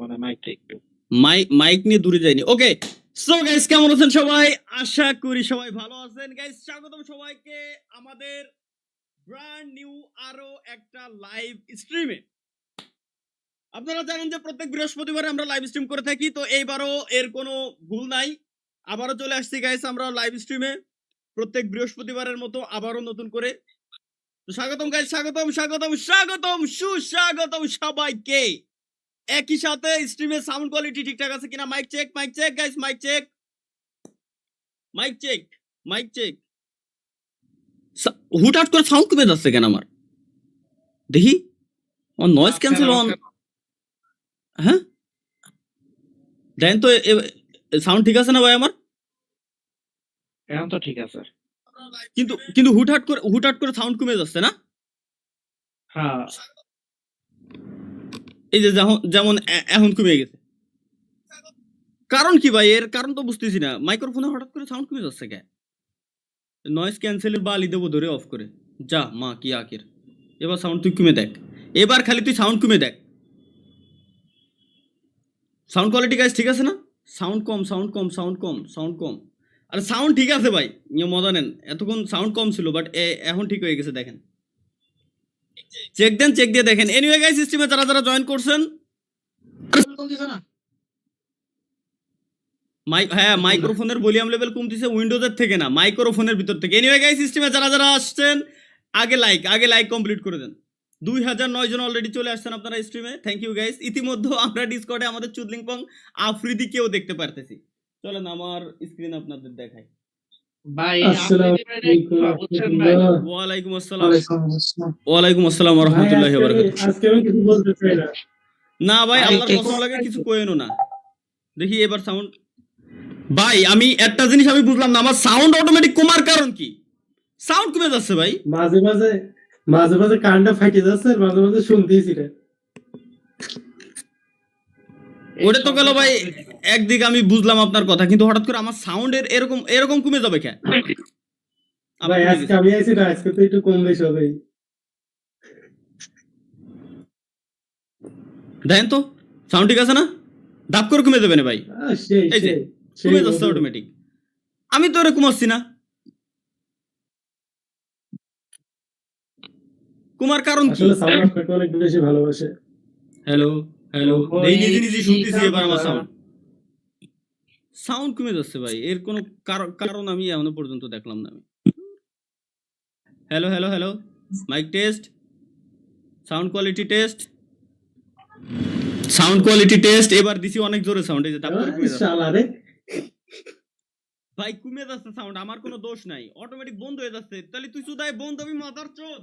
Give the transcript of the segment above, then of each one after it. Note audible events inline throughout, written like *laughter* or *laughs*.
মানে mic mic নিয়ে দূরে যায়নি ওকে সো গাইস কেমন আছেন সবাই? আশা করি সবাই ভালো আছেন। গাইস স্বাগতম সবাইকে আমাদের ব্র্যান্ড নিউ আরও একটা লাইভ স্ট্রিমে আপনারা জানেন যে প্রত্যেক বৃহস্পতিবারে আমরা লাইভ স্ট্রিম করে থাকি, তো এইবারও এর কোনো ভুল নাই। আবারও চলে আসছি গাইস আমরা লাইভ স্ট্রিমে প্রত্যেক বৃহস্পতিবারের মতো আবারও নতুন করে। স্বাগতম গাইস স্বাগতম স্বাগতম স্বাগতম, সুস্বাগতম সবাইকে। একই সাথে স্ট্রিমের সাউন্ড কোয়ালিটি ঠিকঠাক আছে কিনা? Mic check mic check guys mic check mic check mic check হুটহাট করে সাউন্ড কমে যাচ্ছে কেন আমার? দেখি। অন নয়েজ ক্যান্সেল অন হ্যাঁ? দেন তো সাউন্ড ঠিক আছে না ভাই আমার? এখন তো ঠিক আছে। কিন্তু কিন্তু হুটহাট করে হুটহাট করে সাউন্ড কমে যাচ্ছে না? হ্যাঁ। এই যে যেমন এখন কমে গেছে। কারণ কি ভাই? এর কারণ তো বুঝতেছি না। মাইক্রোফোনে হঠাৎ করে সাউন্ড কমে যাচ্ছে কে নয়েজ ক্যান্সেলের বালি দেবো ধরে অফ করে। যা, মা, কি আকের এবার সাউন্ড তুই কমে দেখ। এবার খালি তুই সাউন্ড কমে দেখ। সাউন্ড কোয়ালিটি গাইজ ঠিক আছে না? সাউন্ড কম সাউন্ড কম সাউন্ড কম সাউন্ড কম। আরে সাউন্ড ঠিক আছে ভাই। ইয়ে মজা নেন। এতক্ষণ সাউন্ড কম ছিল বাট এখন ঠিক হয়ে গেছে, দেখেন। চেক দেন চেক দিয়ে দেখেন। এনিওয়ে গাইস সিস্টেমে যারা যারা জয়েন করছেন হ্যাঁ মাইক্রোফোনের ভলিউম লেভেল কমতিছে উইন্ডোজের থেকে না মাইক্রোফোনের ভিতর থেকে। এনিওয়ে গাইস সিস্টেমে যারা যারা আসছেন, আগে লাইক আগে লাইক কমপ্লিট করে দেন। দুই হাজার নয় জন অলরেডি চলে আসছেন আপনারা স্ট্রিমে থ্যাংক ইউ গাইস ইতিমধ্যে আমরা ডিসকর্ডে আমাদের চুদলিং পং আফ্রিদিকেও দেখতে পারতেছি। চলেন, আমার স্ক্রিন আপনাদের দেখাই। ভাই আসসালামু আপনি এটা একটু আলাইকুম বুঝছেন ভাই। রাহমাতুল্লাহ। ওয়ালাইকুম আসসালাম ওয়ালাইকুম আসসালাম। ওয়ালাইকুম আসসালাম ভাই, রহমতুল্লাহি আজকে- বারাকাতুহু। আজকে আমি কিছু বলতে চাই না। ভাই আল্লাহর কসম লাগে কিছু কোয়েনো না। দেখি এবার সাউন্ড ভাই আমি একটা জিনিস আমি বুঝলাম না আমার সাউন্ড অটোমেটিক কমার কারণ কি? সাউন্ড কমে যাচ্ছে ভাই। মাঝে মাঝে মাঝে মাঝে কানটা ফাটে যাচ্ছে মাঝে মাঝে শুনতেইছি না ওটা তো গেল ভাই একদিকে আমি বুঝলাম আপনার কথা কিন্তু হঠাৎ করে আমার সাউন্ডের এরকম এরকম কমে যাবে কে আমার ভাই আজকে আমি আইছি না আজকে তো একটু কম বেশি হবে। দেখেন তো সাউন্ড ঠিক আছে না? ডাব করে কমে যাবে না ভাই? এই যে, কমে যাচ্ছে অটোমেটিক আমি তো এরকম আসছি না। কুমার কারণ কি? আসলে সাউন্ড আপনাকে অনেক বেশি ভালোবাসে। হ্যালো হ্যালো এই নিজে নিজে শুনতেছি এবার আমার সাউন্ড সাউন্ড কমে যাচ্ছে ভাই। এর কোনো কারণ আমি এখনও পর্যন্ত দেখলাম না আমি। Hello hello hello mic test sound quality test sound quality test এবার দিছি অনেক জোরে সাউন্ড এই যে তারপরে কমে যাচ্ছে। শালা রে। ভাই কমে যাচ্ছে সাউন্ড আমার কোনো দোষ নাই। অটোমেটিক বন্ধ হয়ে যাচ্ছে। তাহলে তুই সুদাই বন্ধ আমি মাথার চোদ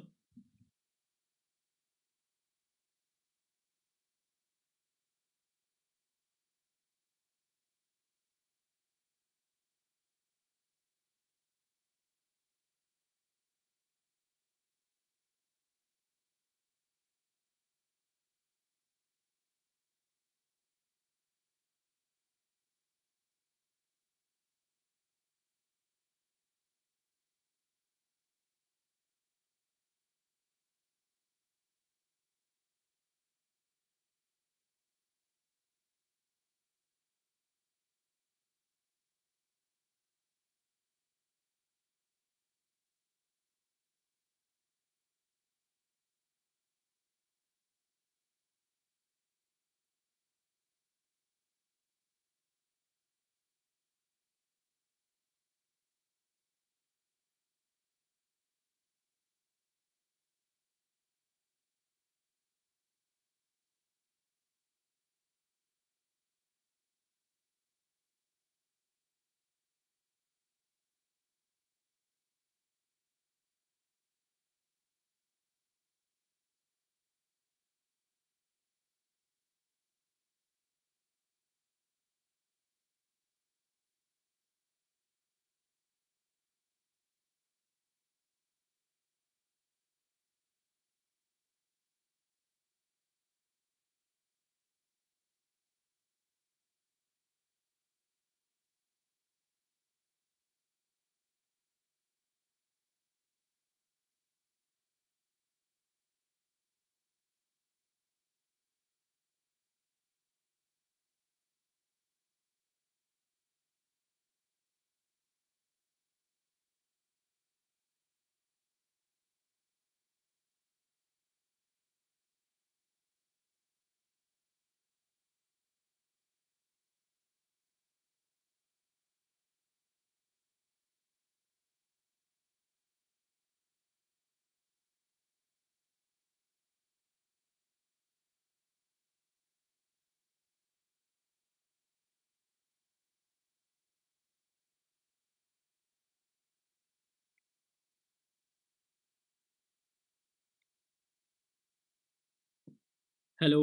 হ্যালো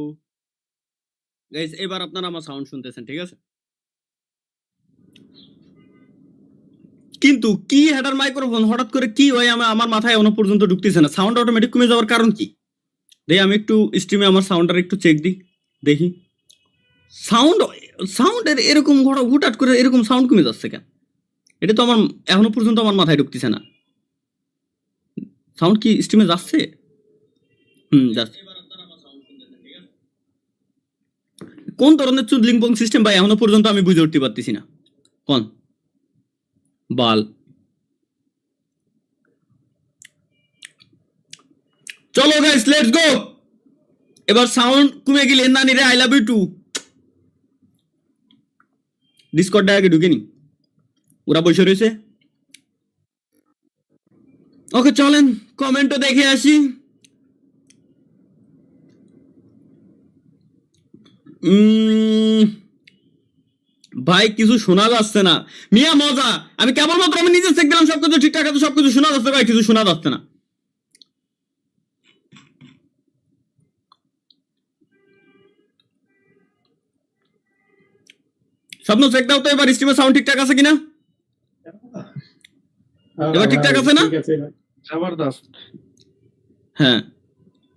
গাইস এবার আপনারা আমার সাউন্ড শুনতেছেন, ঠিক আছে? কিন্তু কি হেডার মাইক্রোফোন হঠাৎ করে কি হয় আমার আমার মাথায় এখনও পর্যন্ত ঢুকতেছে না? সাউন্ড অটোমেটিক কমে যাওয়ার কারণ কি? দেখি আমি একটু স্ট্রিমে আমার সাউন্ডটা একটু চেক দিই, দেখি। সাউন্ড সাউন্ডের এরকম হুটাট করে এরকম সাউন্ড কমে যাচ্ছে কেন? এটা তো আমার, এখনও পর্যন্ত আমার মাথায় ঢুকতেছে না। সাউন্ড কি স্ট্রিমে যাচ্ছে? হুম, যাচ্ছে। কোন ধরনের চুদলিং পং সিস্টেম ভাই এখনও পর্যন্ত আমি বুঝে উঠতে পারতেছি না? কোন? বাল। চলো গাইস লেটস গো এবার সাউন্ড কমে গেলে নানি রে আই লাভ ইউ টু ডিসকর্ডটা আগে ঢুকে নি। ওরা বসে রয়েছে। ওকে চলেন কমেন্টও দেখে আসি উম, ভাই কিছু শোনা যাচ্ছে না। মিয়া মজা। আমি কেবলমাত্র আমি নিজে চেক দিলাম সবকিছু ঠিকঠাক আছে সবকিছু শোনা যাচ্ছে ভাই কিছু শোনা যাচ্ছে না। স্বপ্ন চেক দাও তো এবার স্ট্রিমের সাউন্ড ঠিকঠাক আছে কিনা? এবার ঠিকঠাক আছে না? জবরদস্ত। হ্যাঁ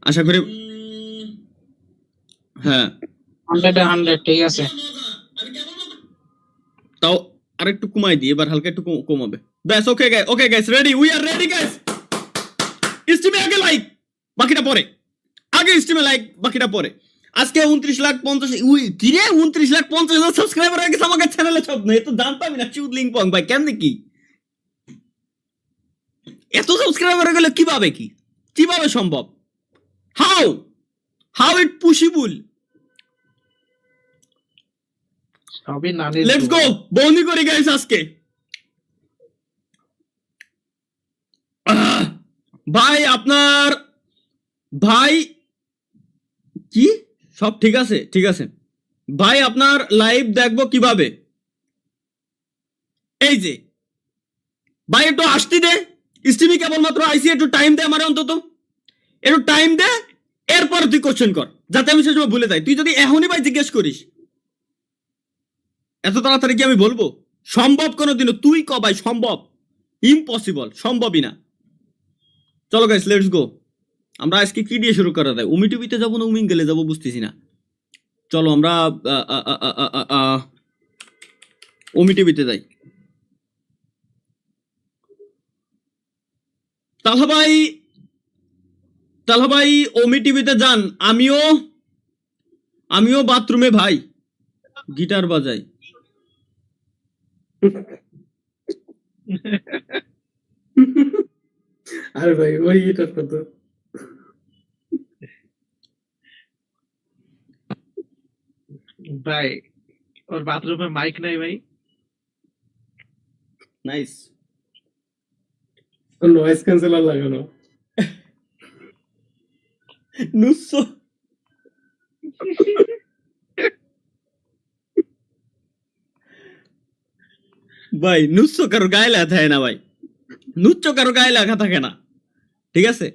আশা করি হ্যাঁ। হান্ড্রেড হান্ড্রেড ঠিক তাও আরেকটু কমাই দিই, এবার হালকা একটু কমাবে। ব্যাস okay guys okay guys ready we are ready guys স্টিমে আগে লাইক বাকিটা পরে। আগে স্টিমে লাইক বাকিটা পরে। আজকে উনত্রিশ লাখ পঞ্চাশ, উই কিরে উনত্রিশ লাখ পঞ্চাশ হাজার সাবস্ক্রাইবার গেছে আমাকে চ্যানেলে সব এ তো জানতামই না চুদ লিঙ্ক পং ভাই, কেমনে কি? এত সাবস্ক্রাইবার হয়ে গেলে কীভাবে কি? কীভাবে সম্ভব? হাউ হাউ ইট পসিবল সবই নানি লেটস গো বন্দি করি গাইস আজকে। ভাই আপনার ভাই কি? সব ঠিক আছে ঠিক আছে। ভাই আপনার লাইভ দেখব কীভাবে? এই যে। ভাই একটু আসতে দে। স্টিমি কেবলমাত্র আইসি একটু টাইম দে আমার অন্তত। একটু টাইম দে এরপর তুই কোশ্চেন কর যাতে আমি সে সময় ভুলে যাই। তুই যদি এখনই ভাই জিজ্ঞেস করিস এত তাড়াতাড়ি কি আমি বলব? সম্ভব কোনোদিনও। তুই ক ভাই? সম্ভব। ইম্পসিবল সম্ভবই না। চলো গাইস লেটস গো আমরা আজকে কি দিয়ে শুরু করা যায়? উমি টিভিতে যাব না উমিং গেলে যাব বুঝতেছি না। চলো আমরা উমি টিভিতে যাই। তালহা ভাই তালহা ভাই ওমি টিভিতে যান। আমিও আমিও বাথরুমে ভাই। গিটার বাজাই। আরে ভাই ওই এটার কথা ভাই ওর বাথরুমে মাইক নাই ভাই নাইস নয়েজ ক্যান্সেলার লাগানো নুসো ভাই নুসো কারও গায়ে লাগা থাকে না ভাই। নুচ্চ কারও গায়ে লাগা থাকে না। ঠিক আছে?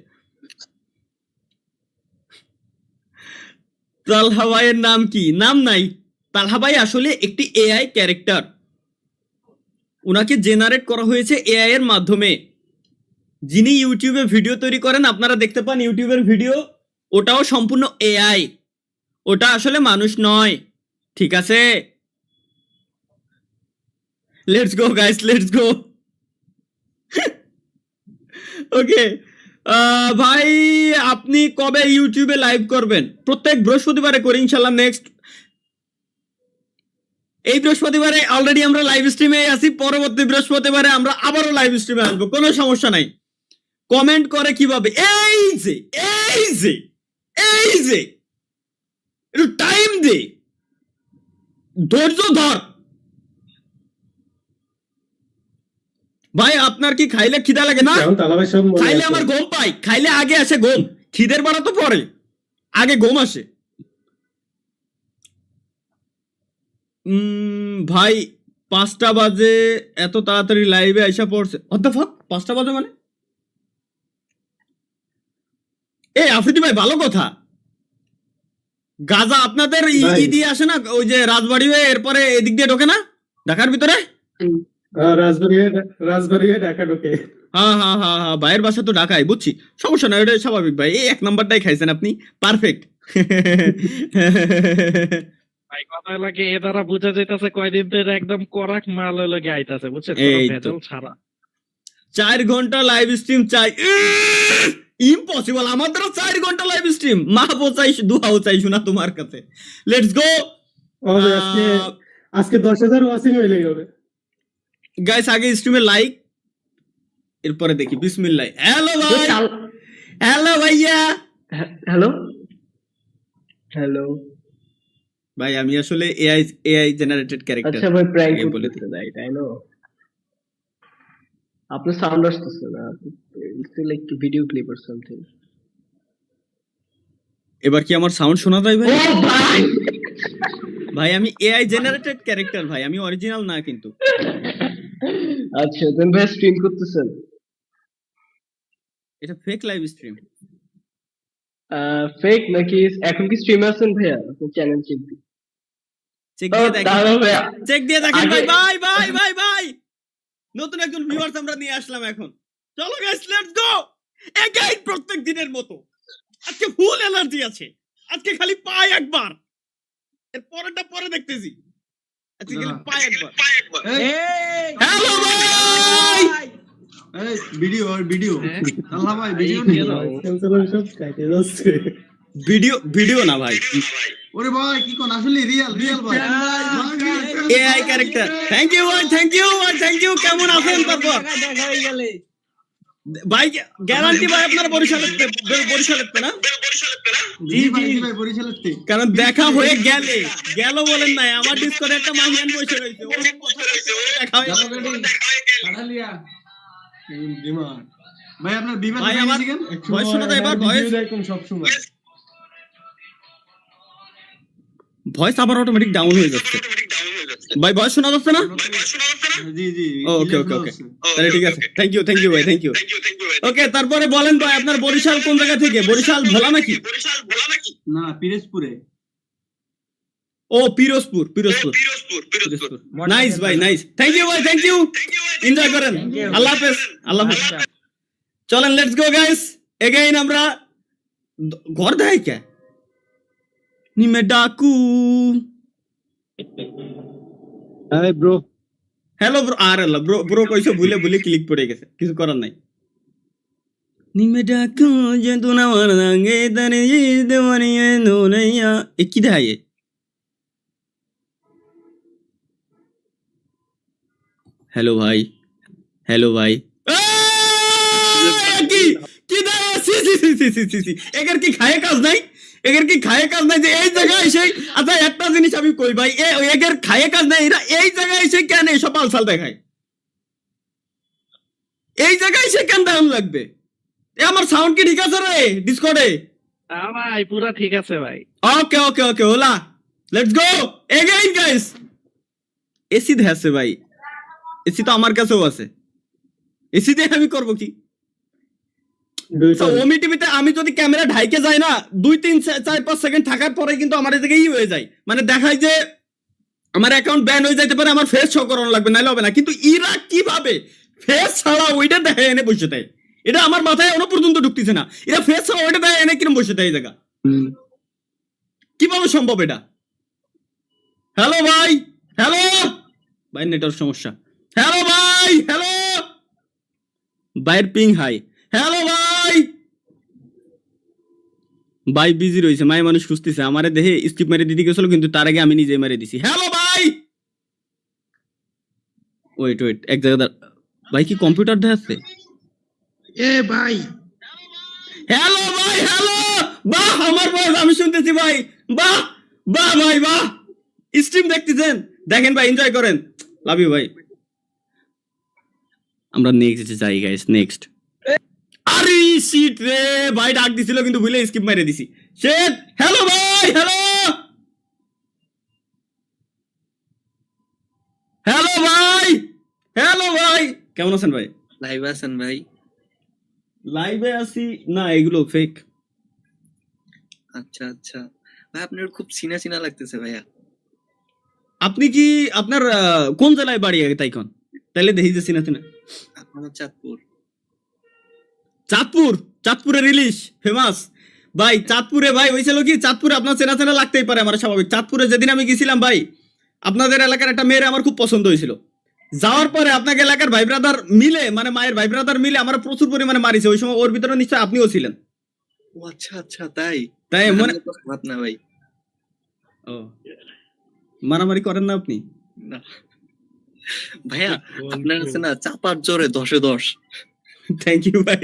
তালহা ভাইয়ের নাম কি? নাম নাই। তালহা ভাই আসলে একটি এআই ক্যারেক্টার ওনাকে জেনারেট করা হয়েছে এআই এর মাধ্যমে। যিনি ইউটিউবে ভিডিও তৈরি করেন, আপনারা দেখতে পান ইউটিউবের ভিডিও। ওটাও সম্পূর্ণ এআই ওটা আসলে মানুষ নয়। ঠিক আছে? Let's go guys let's go okay ভাই, আপনি কবে ইউটিউবে লাইভ করবেন? প্রত্যেক বৃহস্পতিবারে করি ইনশাল্লাহ নেক্সট এই বৃহস্পতিবারে অলরেডি আমরা লাইভ স্ট্রিমে আছি, পরবর্তী বৃহস্পতিবারে আমরা আবারও লাইভ স্ট্রিমে আসব, কোনো সমস্যা নাই। কমেন্ট করে কীভাবে? এই যে এই যে এই যে, একটু টাইম দে। ধৈর্য ধর। ভাই আপনার কি খাইলে খিদা লাগে না? খাইলে আমার ঘুম পাই খাইলে আগে আসে ঘুম। খিদের বাড়া তো পরে আগে ঘুম আসে। উম, ভাই পাঁচটা বাজে এত তাড়াতাড়ি লাইভে আইসা পড়ছে। Fuck? পাঁচটা বাজে মানে? এই আফ্রিদি ভাই ভালো কথা। গাজা আপনাদের ই- দিয়ে আসে না ওই যে রাজবাড়ি হয়ে এরপরে এদিক দিয়ে ঢোকে না? ঢাকার ভিতরে? হয়ে হয়ে হ্যাঁ হ্যাঁ হ্যাঁ হ্যাঁ ভাইয়ের বাসা তো ঢাকায় বুঝছি। সমস্যা নাই ওটা স্বাভাবিক ভাই। এই এক নাম্বারটাই খাইছেন আপনি। পারফেক্ট। ভাই কথা লাগে এ দ্বারা বোঝা যাইতাছে কয়দিন ধরে একদম করাক মাল লাগে আইতাছে বুঝছেন? ভেজাল ছাড়া। চার ঘণ্টা লাইভ স্ট্রিম চাই। ইম্পসিবল আমার দ্বারা চার ঘণ্টা লাইভ স্ট্রিম মাহবো চাই দুহাও চাই শোনা তোমার কাছে। লেটস গো আজকে আজকে দশ হাজার ওয়াচিং হইলে হবে। গাইস আগে স্ট্রিমে লাইক এরপরে দেখি বিসমিল্লাহ। হ্যালো ভাই! হ্যালো ভাইয়া! হ্যালো হ্যালো ভাই আমি আসলে এআই এআই জেনারেটেড ক্যারেক্টার আচ্ছা ভাই আগে বলে করতেছে রাইট আই নো? আপনার সাউন্ড আসতেছে না like video clip or something এবার কি আমার সাউন্ড শোনা যায় ভাই? ভাই ভাই আমি এআই জেনারেটেড ক্যারেক্টার ভাই আমি অরিজিনাল না কিন্তু। আচ্ছা দেন ভাই স্ট্রিম করতেছেন? এটা ফেক লাইভ স্ট্রিম ফেক নাকি এখন কি স্ট্রিমে আছেন ভাইয়া? আপনার চ্যানেল চেক দিন চেক দিয়ে দেখেন। চেক দিয়ে দেখেন ভাই। নতুন একজন ভিউয়ার্স আমরা নিয়ে আসলাম এখন। চলো গাইস লেটস গো এগাইন প্রত্যেক দিনের মতো। আজকে ফুল এনার্জি আছে। আজকে খালি পায় একবার। এর পরেরটা পরে দেখতেছি। আজকে খালি পায় একবার হ্যালো ভাই এই ভিডিও আর ভিডিও? আল্লাহ ভাই ভিডিও নিয়ে গেল। যাও। ক্যান্সেল সব কাটে যাচ্ছে ভিডিও ভিডিও না ভাই ওরে ভাই কি কোন আসলে রিয়েল রিয়েল ভাই এআই ক্যারেক্টার থ্যাংক ইউ ভাই থ্যাংক ইউ ভাই থ্যাংক ইউ কেমন আছেন তারপর ভাই গ্যারান্টি ভাই আপনার বরিশালে বরিশালে না? জি জি। ভাই বরিশালের কারণ দেখা হয়ে গেলে গেল বলেন নাই আমার ডিসকর্ডে একটা মাহিয়ান বসে রয়েছে অনেক কথা দেখা হয়ে কাঠালিয়া ভাই আপনার বিমান ভাই, আমার- শোনা যায় এবার ভয়েস সব সময় ভয়েস আবার অটোমেটিক ডাউন হয়ে যাচ্ছে। ভাই ভয়েস শোনা যাচ্ছে না? জি জি ও, okay, okay, okay. তাহলে ঠিক আছে। থ্যাংক ইউ থ্যাংক ইউ ভাই থ্যাংক ইউ ওকে তারপরে বলেন ভাই আপনার বরিশাল কোন জায়গা থেকে? বরিশাল ভোলা নাকি? না পিরোজপুরে। ও পিরোজপুর পিরোজপুর। পিরোজপুর নাইস ভাই নাইস থ্যাংক ইউ ভাই থ্যাংক ইউ এনজয় করেন। আল্লাহ হাফেজ আল্লাহ হাফেজ। চলেন লেটস গো গাইস এগেইন আমরা ঘর দেখাই কে? নিমে ডাকু হাই ব্রো হ্যালো ব্রো আর আল্লাহ ব্রো ব্রো কইছো ভুলে ভুলে ক্লিক পড়ে গেছে কিছু করার নাই নিমে ডাকু যে তু না মার দাঙ্গে তারে জিদ মারিয়ে নোনাইয়া এ কি দেখায় এ? হ্যালো ভাই হ্যালো ভাই এই, কি কি দেখায়? সি সি সি সি সি সি সি এগের কি খায় এগের কি খায় কাজ নাই যে এই জায়গায় এসে আচ্ছা একটা জিনিস আমি কই ভাই এ এগের খায় কাজ নাই এরা এই জায়গায় এসে কেন এসব আলসাল দেখায়? এই জায়গায় এসে কেন দাম লাগবে? এ আমার সাউন্ড কি ঠিক আছে রে ডিসকর্ডে ভাই পুরা ঠিক আছে ভাই। Okay okay okay OLA let's go again guys AC দেখাচ্ছে ভাই এসি তো আমার কাছেও আছে। এসি দিয়ে আমি করব কি? দুইটা ওমি টিভিতে আমি যদি ক্যামেরা ঢাইকে যাই না দুই তিন চার পাঁচ সেকেন্ড থাকার পরে কিন্তু আমার এদিকে ই হয়ে যায়। মানে দেখায় যে আমার অ্যাকাউন্ট ব্যান হয়ে যাইতে পারে আমার ফেস শো করানো লাগবে নাহলে হবে না। কিন্তু ইরা কীভাবে ফেস ছাড়া ওইটা দেখে এনে বসে এটা আমার মাথায় এখনও পর্যন্ত ঢুকতেছে না। এরা ফেস ছাড়া ওইটা দেখে এনে কিরম বসে দেয় জায়গা? কীভাবে সম্ভব এটা? হ্যালো ভাই। হ্যালো ভাই নেটওয়ার্ক সমস্যা। হ্যালো ভাই। হ্যালো বাইর পিং হাই হ্যালো ভাই। ভাই বিজি রয়েছে মায়ের মানুষ খুঁজতেছে। আমারে দেহে স্কিপ মেরে দিতে গেছিল কিন্তু তার আগে আমি নিজে মেরে দিছি। হ্যালো ভাই! ওয়েট ওয়েট এক জায়গা ভাই কি কম্পিউটার দেখাচ্ছে এ ভাই! হ্যালো ভাই হ্যালো বাহ আমার ভয়েস আমি শুনতেছি ভাই। বাহ বাহ ভাই বাহ। স্ট্রিম দেখতেছেন? দেখেন ভাই এনজয় করেন। লাভ ইউ ভাই। আমরা নেক্সট যাই গাইস নেক্সট আরে শিট রে ভাই ডাক দিছিল কিন্তু ভুলে স্কিপ মেরে দিছি শিট হ্যালো ভাই হ্যালো হ্যালো ভাই হ্যালো ভাই কেমন আছেন ভাই লাইভ আছেন ভাই লাইভে আছি না এগুলো ফেক আচ্ছা আচ্ছা ভাই আপনার খুব চিনা চিনা লাগতেছে ভাইয়া আপনি কি আপনার আহ, কোন জেলায় বাড়ি আগে তাইকন তাইলে দেখি যে চিনা চিনা আমার চাঁদপুর চাঁদপুর চাঁদপুরের ইলিশ ফেমাস ভাই চাঁদপুরে ভাই হয়েছিল কি? চাঁদপুরে আপনার চেনা চেনা লাগতেই পারে আমার স্বাভাবিক। চাঁদপুরে যেদিন আমি গেছিলাম ভাই আপনাদের এলাকার একটা মেয়ের আমার খুব পছন্দ হয়েছিল। যাওয়ার পরে আপনাকে এলাকার ভাই ব্রাদার মিলে মানে মায়ের ভাই ব্রাদার মিলে আমার প্রচুর পরিমাণে মারিছে। ওই সময় ওর ভিতরে নিশ্চয় আপনিও ছিলেন। ও আচ্ছা আচ্ছা তাই? তাই মনে না ভাই। ও। মারামারি করেন না আপনি? না। ভাইয়া আপনার আছে না চাপার জোরে দশে দশ। থ্যাংক ইউ ভাই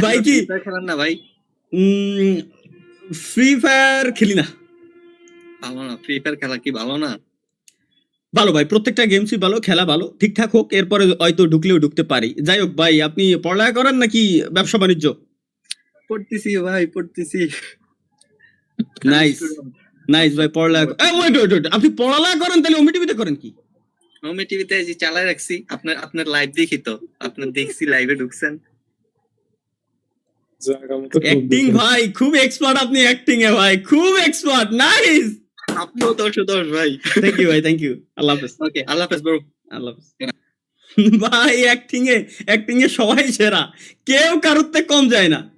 ভাই কি? খেলেন না ভাই ফ্রি ফায়ার খেলি না ভালো না ফ্রি ফায়ার খেলা কি ভালো না ভালো ভাই প্রত্যেকটা গেমসই ভালো খেলা ভালো ঠিকঠাক হোক এরপরে হয়তো ঢুকলেও ঢুকতে পারি। যাই হোক ভাই আপনি পড়ালেখা করেন নাকি ব্যবসা বাণিজ্য? পড়তেছি ভাই পড়তেছি। নাইস নাইস ভাই পড়ালেখা আপনি পড়ালেখা করেন তাহলে ওমি টিভিতে করেন কি? আমি টিভিতে যে চালাই রাখছি আপনার আপনার লাইভ দেখি তো আপনার দেখছি লাইভে ঢুকছেন। অ্যাক্টিং। ভাই খুব এক্সপার্ট আপনি অ্যাক্টিং এ ভাই খুব এক্সপার্ট নাইস আপনিও ভাই। থ্যাংক ইউ ভাই থ্যাংক ইউ আল্লাহ হাফেজ। ওকে আল্লাহ হাফেজ ব্রো আল্লাহ হাফেজ। ভাই অ্যাক্টিং এ অ্যাক্টিং এ সবাই সেরা। কেউ কারোর থেকে কম যায় না।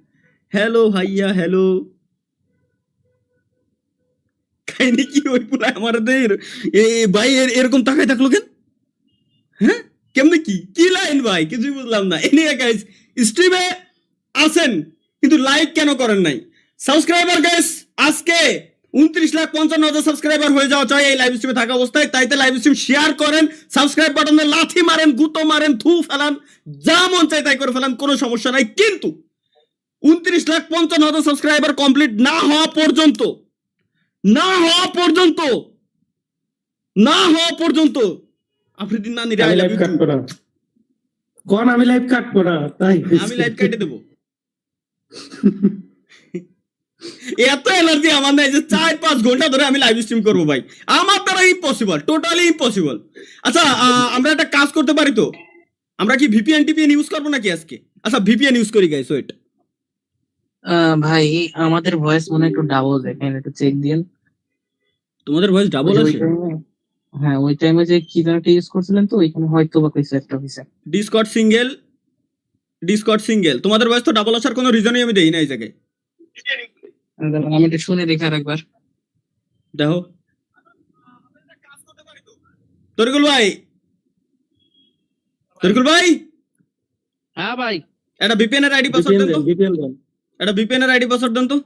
হ্যালো ভাইয়া হ্যালো কাহিনী কি ওই পুরো আমাদের? এ ভাই এর- এরকম তাকাই থাকল কেন? হ্যাঁ? কেমনে কি? কি লাইন ভাই? কিছুই বুঝলাম না। এনে গাইস স্ট্রিমে আছেন, কিন্তু লাইক কেন করেন নাই? সাবস্ক্রাইবার গাইস আজকে উনত্রিশ লাখ পঞ্চান্ন হাজার সাবস্ক্রাইবার হয়ে যাওয়া চাই এই লাইভ স্ট্রিমে থাকা অবস্থায়। তাইতে লাইভ স্ট্রিম শেয়ার করেন সাবস্ক্রাইব বাটনে লাথি মারেন, গুতো মারেন, থু ফেলান, যা মন চাই তাই করে ফেলান, কোনো সমস্যা নাই। কিন্তু উনত্রিশ লাখ পঞ্চান্ন হাজার সাবস্ক্রাইবার কমপ্লিট না হওয়া পর্যন্ত, না হওয়া পর্যন্ত, না হওয়া পর্যন্ত আফ্রিদিন নানি আমি লাইভ কাটবো না। কোন আমি লাইভ কাটবো না। তাই। আমি লাইভ কেটে দেবো। এত এনার্জি আমার নাই যে চার পাঁচ ঘণ্টা ধরে আমি লাইভ স্ট্রিম করব ভাই। আমার দ্বারা ইম্পসিবল টোটালি ইম্পসিবল আচ্ছা আহ, আমরা একটা কাজ করতে পারি তো? আমরা কি ভিপিএন টিপিএন ইউজ করব নাকি আজকে? আচ্ছা ভিপিএন ইউজ করি গাইস ওয়েট আহ, ভাই আমাদের ভয়েস মনে একটু ডাবল দেখেন একটু চেক দিন তোমাদের ভয়েস ডাবল আছে? হ্যাঁ ওই টাইমে যে কি একটা ইউজ করছিলেন তো ওইখানে হয়তো বা কিছু একটা হয়েছে। ডিসকট সিঙ্গেল ডিসকর্ড সিঙ্গেল তোমাদের ভয়েস তো ডাবল আসার কোনো রিজনই আমি দেই না এই জায়গায়। আমি একটু শুনে দেখি আর একবার দেখো। তরিকুল ভাই! তরিকুল ভাই! হ্যাঁ ভাই। একটা ভিপিএন এর আইডি পাসওয়ার্ড দেন তো। একটা ভিপিএন এর আইডি পাসওয়ার্ড দেন তো।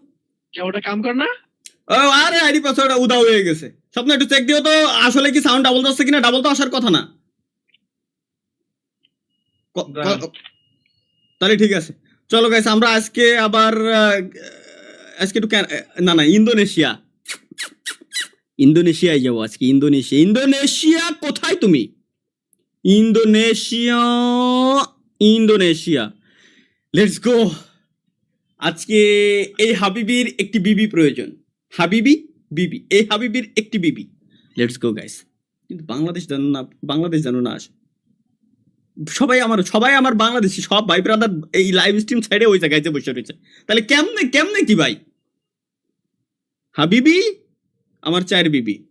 কে ওটা কাম কর না? আরে আইডি পাসওয়ার্ড উদাও হয়ে গেছে। স্বপ্ন একটু চেক দিও তো আসলে কি সাউন্ড ডাবল আসছে কিনা? ডাবল তো আসার কথা না। তাহলে ঠিক আছে। চলো গাইস আমরা আজকে আবার আজকে একটু না না ইন্দোনেশিয়া। ইন্দোনেশিয়ায় যাব আজকে ইন্দোনেশিয়া। ইন্দোনেশিয়া কোথায় তুমি? Indonesia Indonesia. লেটস গো আজকে এই হাবিবির একটি বিবি প্রয়োজন। হাবিবি বিবি, এই হাবিবির একটি বিবি। লেটস গো গাইস কিন্তু বাংলাদেশ জানো না, বাংলাদেশ জানো না আসে। সবাই আমার সবাই আমার বাংলাদেশি, সব ভাই ব্রাদার এই লাইভ স্ট্রিম সাইডে ওই জায়গায় বসে রয়েছে। তাহলে কেমনে কেমনে কি ভাই? হাবিবি, আমার চায়ের বিবি।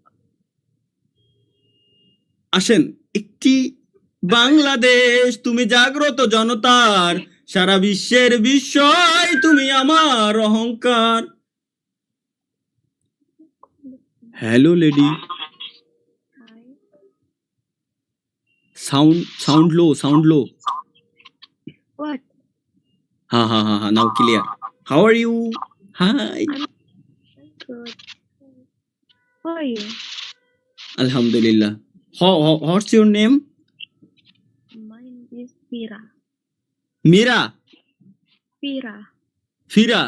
আসেন, একটি বাংলাদেশ, তুমি জাগ্রত জনতার, সারা বিশ্বের বিষয় তুমি আমার অহংকার। hello lady Hi. sound sound low sound low what ha ha ha ha now clear how are you hi good how are you alhamdulillah how, how what's your name mine is mira mira fira fira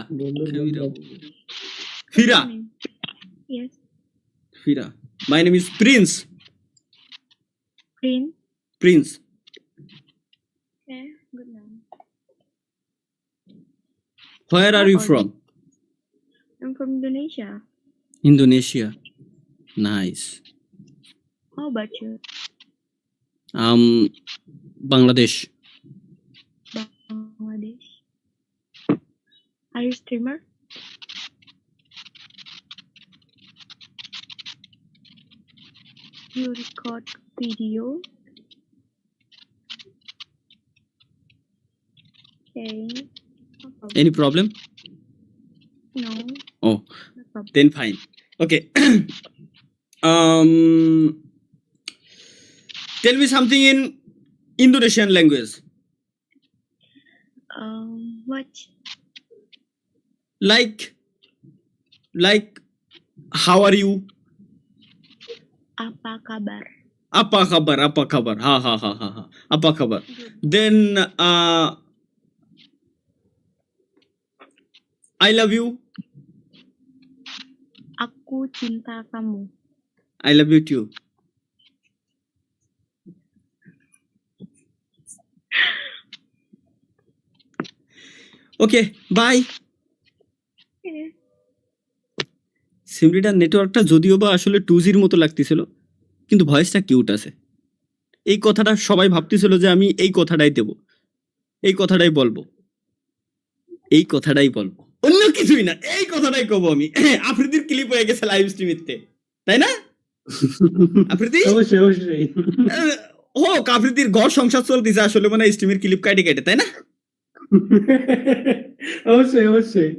fira yes Hira. My name is Prince. Prince. Prince. Okay, good name. Where are you from? I'm from Indonesia. Indonesia. Nice. How about you? Um, Bangladesh. Bangladesh. Are you streamer? you record video. Okay. Any problem? No. Oh. No then fine. Okay. *clears throat* Um tell me something in indonesian language. Um what? Like like how are you? apa kabar? Apa kabar? Apa kabar? Ha ha ha ha. ha Apa kabar? Then uh, I love you. Aku cinta kamu. I love you too. *laughs* Okay, bye. সিমরিটার নেটওয়ার্কটা যদিও বা আসলে two জির মতো লাগতেছিল কিন্তু ভয়েসটা cute আছে। এই কথাটা সবাই ভাবতেছিল যে আমি এই কথাটাই দেব এই কথাটাই বলব এই কথাটাই বলব। অন্য কিছুই না এই কথাটাই কব আমি। *clears throat* আফ্রিদির ক্লিপ হয়ে গেছে লাইভ স্ট্রিমিতে তাই না? *laughs* আফ্রিদি? অবশ্যই অবশ্যই। হোক আফ্রিদির ঘর সংসার চলতেছে আসলে মানে স্ট্রিমের ক্লিপ কাটে কেটে তাই না? *laughs* অবশ্যই অবশ্যই।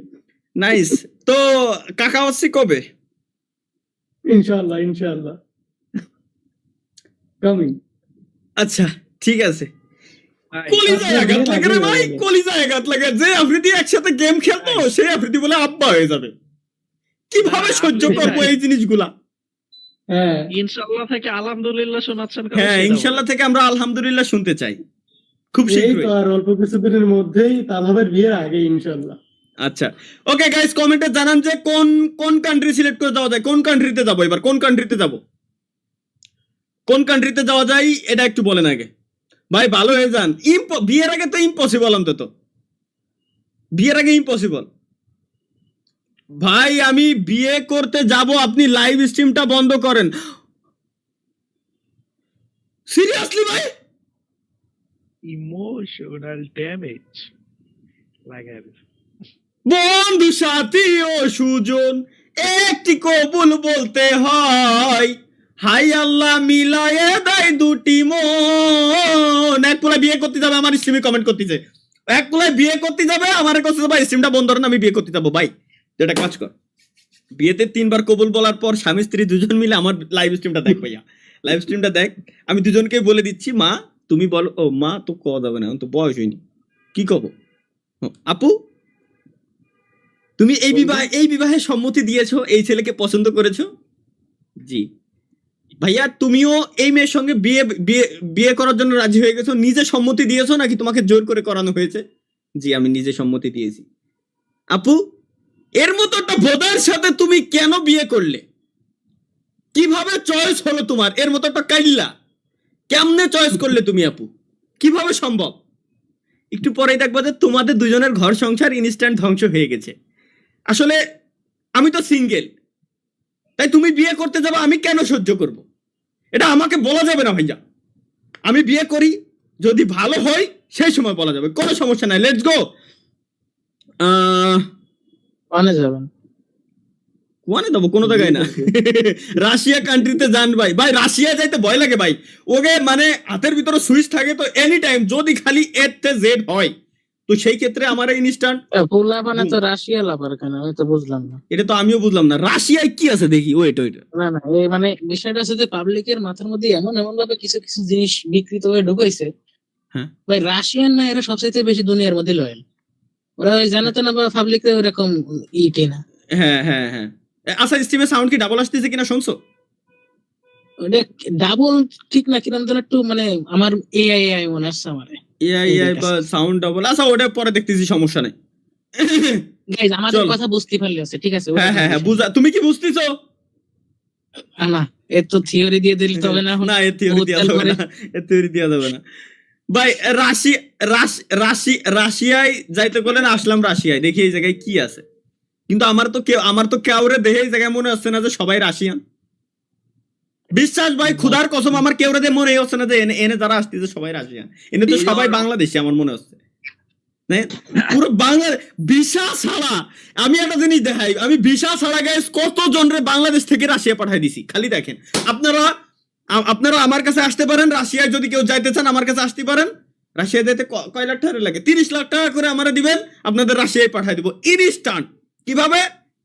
নাইস তো কাকা হচ্ছে কবে? ইনশাআল্লাহ ইনশাআল্লাহ। কামিং আচ্ছা ঠিক আছে। কলিজায় আঘাত লাগে রে ভাই কলিজায় আঘাত লাগে। যে আফ্রিদি একসাথে গেম খেলতো সেই আফ্রিদি বলে আব্বা হয়ে যাবে। কীভাবে সহ্য করব এই জিনিসগুলা? হ্যাঁ। ইনশাল্লাহ থেকে আলহামদুলিল্লাহ শোনাচ্ছেন হ্যাঁ ইনশাল্লাহ থেকে আমরা আলহামদুলিল্লাহ শুনতে চাই। খুব এই শীঘ্রই। আর অল্প কিছুদিনের মধ্যেই তালহাবের বিয়ের আগে ইনশাআল্লাহ। আচ্ছা। ওকে গাইস কমেন্টে জানান যে কোন কোন কান্ট্রি সিলেক্ট করে যাওয়া যায়, কোন কান্ট্রিতে যাব? এবার কোন কান্ট্রিতে যাব? কোন কান্ট্রিতে যাওয়া যায়, এটা একটু বলেন আগে। ভাই, ভালো হয়ে যান। বিয়ের আগে তো ইম্পসিবল অন্তত বিয়ের আগে ইম্পসিবল ভাই, আমি বিয়ে করতে যাব, আপনি লাইভ স্ট্রিমটা বন্ধ করেন। সিরিয়াসলি ভাই? ইমোশনাল ড্যামেজ লাগাই বন্ধু সাথী ও সুজন, একটি কবুল বলতে হয়। হাই আল্লাহ, মিলায়ে দেয় দুটি মন। এক পোলায় বিয়ে করতে যাবে, আমার স্ট্রিমে কমেন্ট করতেছে। এক পোলায় বিয়ে করতে যাবে, আমার কাছে ভাই স্ট্রিমটা বন্ধ করেন, আমি বিয়ে করতে যাব, ভাই। যেটা কাজ কর। বিয়েতে তিনবার কবুল বলার পর স্বামী, স্ত্রী দুজন মিলে আমার লাইভ স্ট্রিমটা দেখ, ভাইয়া। লাইভ স্ট্রিমটা দেখ। আমি দুজনকে বলে দিচ্ছি, মা, তুমি বলো, ও, মা, তো কওয়া যাবে না তো বয়স হয়নি। কি কব? আপু? তুমি এই বিবাহ এই বিবাহে সম্মতি দিয়েছ এই ছেলেকে পছন্দ করেছ? জি। ভাইয়া তুমিও এই মেয়ের সঙ্গে বিয়ে বিয়ে বিয়ে করার জন্য রাজি হয়ে গেছো? নিজে সম্মতি দিয়েছ নাকি তোমাকে জোর করে করানো হয়েছে? জি আমি নিজে সম্মতি দিয়েছি। আপু এর মতো একটা বোধের সাথে তুমি কেন বিয়ে করলে? কীভাবে চয়েস হলো তোমার? এর মতো একটা কাইল্লা। কেমনে চয়েস করলে তুমি আপু? কীভাবে সম্ভব? একটু পরেই দেখব যে তোমাদের দুজনের ঘর সংসার ইনস্ট্যান্ট ধ্বংস হয়ে গেছে। আসলে আমি তো সিঙ্গেল তাই তুমি বিয়ে করতে যাবে আমি কেন সহ্য করব? এটা আমাকে বলা যাবে না ভাইয়া আমি বিয়ে করি যদি ভালো হয় সেই সময় বলা যাবে। কোনো সমস্যা নাই লেটস গো মানে যাবেন? কোয়ানে দেবো কোনো জায়গায় না। *laughs* রাশিয়া কান্ট্রিতে যান ভাই। ভাই রাশিয়া যাইতে ভয় লাগে ভাই। ওকে মানে হাতের ভিতরে সুইচ থাকে তো এনি টাইম যদি খালি এর জেড হয়। তো সেই ক্ষেত্রে আমার এই ইনস্ট্যান্ট পোলা মানে তো রাশিয়া লাভার কেন? আমি তো বুঝলাম না। এটা তো আমিও বুঝলাম না। রাশিয়ায় কি আছে দেখি? ওয়েট ওয়েট না না এই মানে বিষয়টা হচ্ছে যে পাবলিকের মাথার মধ্যে এমন এমন ভাবে কিছু কিছু জিনিস বিকৃত হয়ে ঢুকাইছে। হ্যাঁ। ভাই রাশিয়ান না এরা সবচাইতে বেশি দুনিয়ার মধ্যে লয়াল ওরা ওই জানে তো না বা পাবলিক এরকম ইটি না হ্যাঁ হ্যাঁ হ্যাঁ। আচ্ছা স্টিমের সাউন্ড কি ডাবল আসতেছে কিনা শুনছো? ওটা ডাবল ঠিক না কিরম যেন একটু মানে আমার এআই এআই মনে আসছে আমার। এআই এআই বা সাউন্ড ডাবল আচ্ছা ওটা পরে দেখতেছি সমস্যা নেই। গাইজ আমাদের কথা বুঝতে পারলে আছে ঠিক আছে? হ্যাঁ হ্যাঁ হ্যাঁ বুঝা তুমি কি বুঝতেছো? না তো থিওরি দিয়ে দিলে তবে না না এর থিওরি না এর থিওরি না। ভাই রাশি রাশি রাশি রাশিয়ায় যাইতে বলেন আসলাম রাশিয়ায় দেখি এই জায়গায় কি আছে। কিন্তু আমার তো কেউ আমার তো কেউরে দেখে এই জায়গায় মনে হচ্ছে না যে সবাই রাশিয়ান। বিশ্বাস ভাই খুদার কসম আমার কেউরে দেখে মনে হচ্ছে না যে এনে এনে যারা আসতেছে সবাই রাশিয়ান। এনে তো সবাই বাংলাদেশি আমার মনে হচ্ছে। পুরো বাংলা ভিসা ছাড়া আমি একটা জিনিস দেখাই আমি ভিসা ছাড়া গাইস কত জনরে বাংলাদেশ থেকে রাশিয়া পাঠাই দিছি? খালি দেখেন আপনারা আপনারা আমার কাছে আসতে পারেন রাশিয়ায় যদি কেউ যাইতে চান আমার কাছে আসতে পারেন। রাশিয়া যেতে কয় লাখ টাকা লাগে? তিরিশ লাখ টাকা করে আমরা দিবেন আপনাদের রাশিয়ায় পাঠাই দিব। ইনস্টান্ট কীভাবে?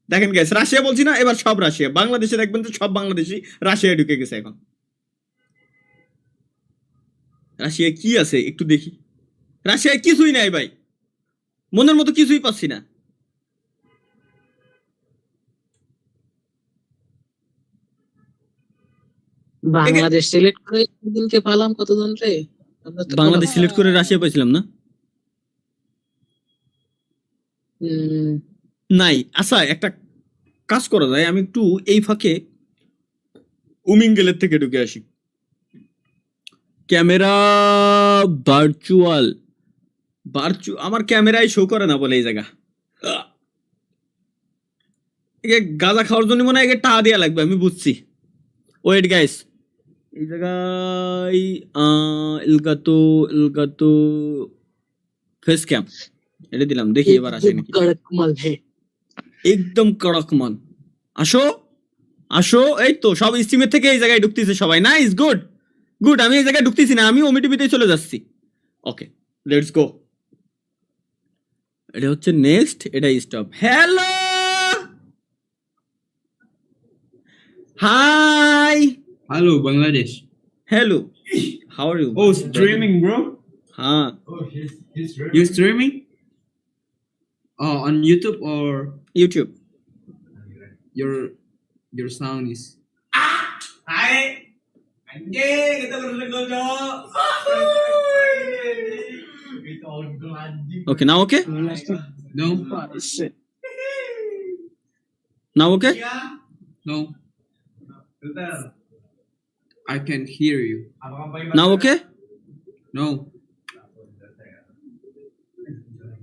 দেখেন গাইস রাশিয়া বলছি না এবার সব রাশিয়া। বাংলাদেশে দেখবেন তো সব বাংলাদেশি রাশিয়ায় ঢুকে গেছে এখন। রাশিয়ায় কি আছে? একটু দেখি। রাশিয়ায় কিছুই নাই ভাই। মনের মতো কিছুই পাচ্ছি না। বাংলাদেশ সিলেক্ট করে দিনকে পালাম কতজন রে? বাংলাদেশ সিলেক্ট করে রাশিয়া পাইছিলাম না? হুম, নাই। আচ্ছা একটা কাজ করা যায়। আমি একটু এই ফাঁকে উমিঙ্গেলের থেকে ঢুকে আসি। Camera virtual. ভার্চু, আমার ক্যামেরায় শো করে না বলে এই জায়গা! একে গাঁজা খাওয়ার জন্য মনে হয় টাকা দেওয়া লাগবে, আমি বুঝছি। ওয়েট গাইস এই জায়গায় ইলগাতো ইলগাতো ফেস ক্যাম এটা দিলাম, দেখি এবার আসে নাকি। একদম কড়ক মান। আসো আসো এই তো সব স্টিমের থেকে এই জায়গায় ঢুকতেছে সবাই। নাইস গুড গুড আমি এই জায়গায় ঢুকতেছি না আমি ওমিটিভিতে চলে যাচ্ছি। ওকে লেটস গো এটা হচ্ছে নেক্সট এটা stop hello hi hello Bangladesh hello how are you Oh, streaming, bro. হ্যাঁ। You streaming? Oh, on YouTube or YouTube. Your your sound is. Ah, hai, anjing kita berdoa. Okay, now okay? No. Shit. Now okay? No. I can't hear you. Now okay? No.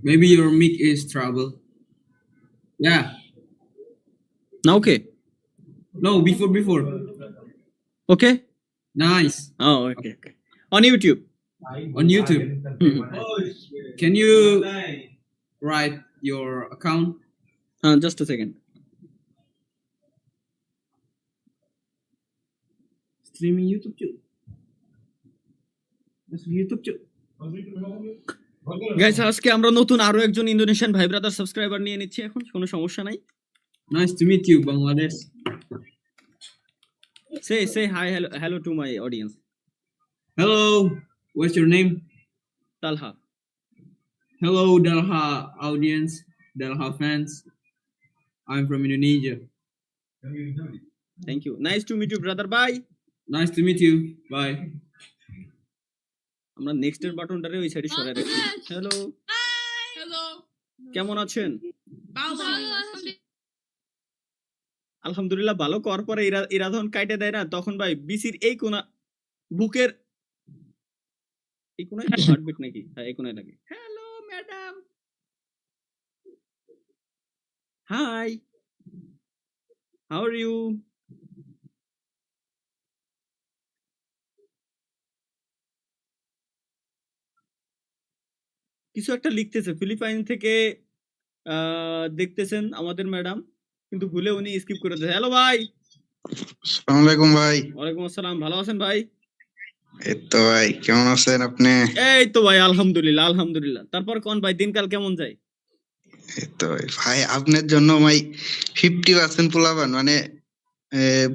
Maybe your mic is trouble. Yeah. Now okay. No, before before. Okay. Nice. Oh, okay. okay. On YouTube. On YouTube. Hmm. Can you write your account? Uh, just a second. Streaming YouTube too. YouTube too. Guys আজকে আমরা নতুন আরও একজন Indonesian ভাই brother subscriber নিয়ে নিচ্ছি এখন কোনো সমস্যা নাই Nice to meet you, Bangladesh. সে সে hi hello hello to my audience Hello, what's your name? Talha Hello, Dalha audience, Dalha fans. I'm from Indonesia. Thank you nice to meet you brother bye Nice to meet you. Bye. আমরা next এর বাটনটারে ওই সাইডে সরাই রাখছি hello hello কেমন আছেন? ভালো আলহামদুলিল্লাহ ভালো। কর পরে ইরা ইরাধন কাইটে দেয় না তখন ভাই বিসির এই কোনা বুকের এই কোনায় হার্টবিট নাকি? হ্যাঁ এই কোনায় লাগে। Hello madam hi how are you কিছু একটা লিখতেছে। ফিলিপাইন থেকে দেখতেছেন আমাদের ম্যাডাম কিন্তু ভুলে উনি স্কিপ করে দিয়েছে হ্যালো ভাই! সালাম আলাইকুম ভাই। ওয়ালাইকুম আসসালাম ভালো আছেন ভাই? এই তো ভাই কেমন আছেন আপনি? এই তো ভাই আলহামদুলিল্লাহ আলহামদুলিল্লাহ। তারপর কোন ভাই দিনকাল কেমন যায়? এই তো ভাই আপনার জন্য ভাই ফিফটি পার্সেন্ট পোলাবান মানে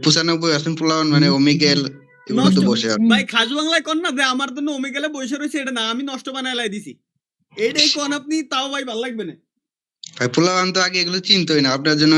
পঁচানব্বই পার্সেন্ট পোলাবান মানে ওমিগেল এগুলো তো বসে আছে। ভাই খাজু বাংলায় কোন না যে আমার জন্য ওমে গেলে বসে রয়েছে এটা না আমি নষ্ট বানায় লাই দিছি। এইটাই কোন আপনি, তাও ভাই ভালো লাগবে না। পোলাবান তো আগে এগুলো চিনতোই না। আপনার জন্য